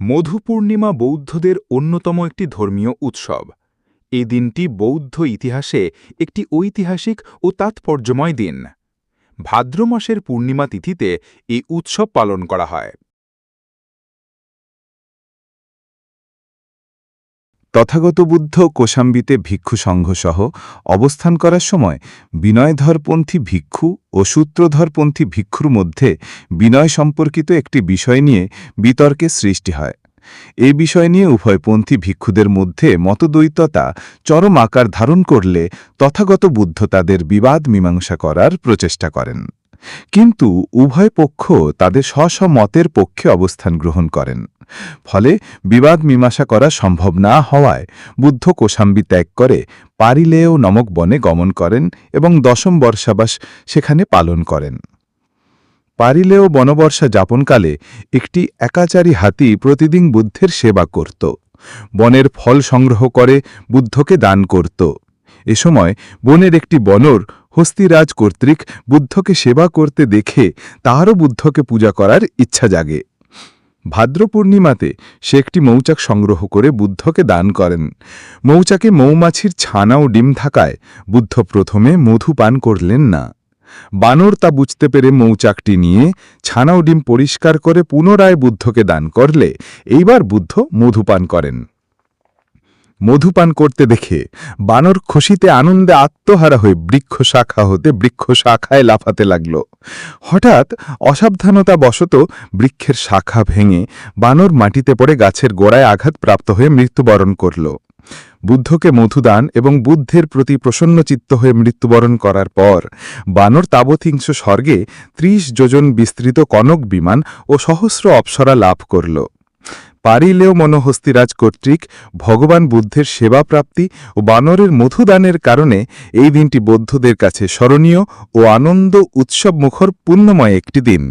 মধু পূর্ণিমা বৌদ্ধদের অন্যতম একটি ধর্মীয় উৎসব। এই দিনটি বৌদ্ধ ইতিহাসে একটি ঐতিহাসিক ও তাৎপর্যময় দিন। ভাদ্র মাসের পূর্ণিমা তিথিতে এই উৎসব পালন করা হয়। তথাগত বুদ্ধ কোশাম্বিতে ভিক্ষু সংঘসহ অবস্থান করার সময় বিনয়ধরপন্থী ভিক্ষু ও সূত্রধরপন্থী ভিক্ষুর মধ্যে বিনয় সম্পর্কিত একটি বিষয় নিয়ে বিতর্কের সৃষ্টি হয়। এ বিষয় নিয়ে উভয়পন্থী ভিক্ষুদের মধ্যে মতদ্বৈততা চরম আকার ধারণ করলে তথাগত বুদ্ধ তাদের বিবাদ মীমাংসা করার প্রচেষ্টা করেন। কিন্তু উভয় পক্ষ তাদের স্ব মতের পক্ষে অবস্থান গ্রহণ করেন। ফলে বিবাদ মীমাংসা করা সম্ভব না হওয়ায় বুদ্ধ কোশাম্বি ত্যাগ করে পারিলেও নমক বনে গমন করেন এবং দশম বর্ষাবাস সেখানে পালন করেন। পারিলেও বনবর্ষা যাপনকালে একটি একাচারী হাতি প্রতিদিন বুদ্ধের সেবা করত। বনের ফল সংগ্রহ করে বুদ্ধকে দান করত। এ সময় বনের একটি বনর হস্তিরাজ কর্তৃক বুদ্ধকে সেবা করতে দেখে তাহারও বুদ্ধকে পূজা করার ইচ্ছা জাগে। ভাদ্র পূর্ণিমাতে সে একটি মৌচাক সংগ্রহ করে বুদ্ধকে দান করেন। মৌচাকে মৌমাছির ছানা ও ডিম থাকায় বুদ্ধ প্রথমে মধু পান করলেন না। বানর তা বুঝতে পেরে মৌচাকটি নিয়ে ছানা ও ডিম পরিষ্কার করে পুনরায় বুদ্ধকে দান করলে এইবার বুদ্ধ মধুপান করেন। মধুপান করতে দেখে বানর খুশিতে আনন্দে আত্মহারা হয়ে বৃক্ষ শাখা হতে বৃক্ষ শাখায় লাফাতে লাগল। হঠাৎ অসাবধানতা বশত বৃক্ষের শাখা ভেঙে বানর মাটিতে পড়ে গাছের গোড়ায় আঘাতপ্রাপ্ত হয়ে মৃত্যুবরণ করল। বুদ্ধকে মধুদান এবং বুদ্ধের প্রতি প্রসন্নচিত্ত হয়ে মৃত্যুবরণ করার পর বানর তাবতিংশ স্বর্গে ত্রিশ যোজন বিস্তৃত কনক বিমান ও সহস্র অপ্সরা লাভ করল। পারিলেও মনোহস্তিরাজ কর্তৃক ভগবান বুদ্ধের সেবাপ্রাপ্তি ও বানরের মধুদানের কারণে এই দিনটি বৌদ্ধদের কাছে স্মরণীয় ও আনন্দ উৎসবমুখর পুণ্যময় একটি দিন।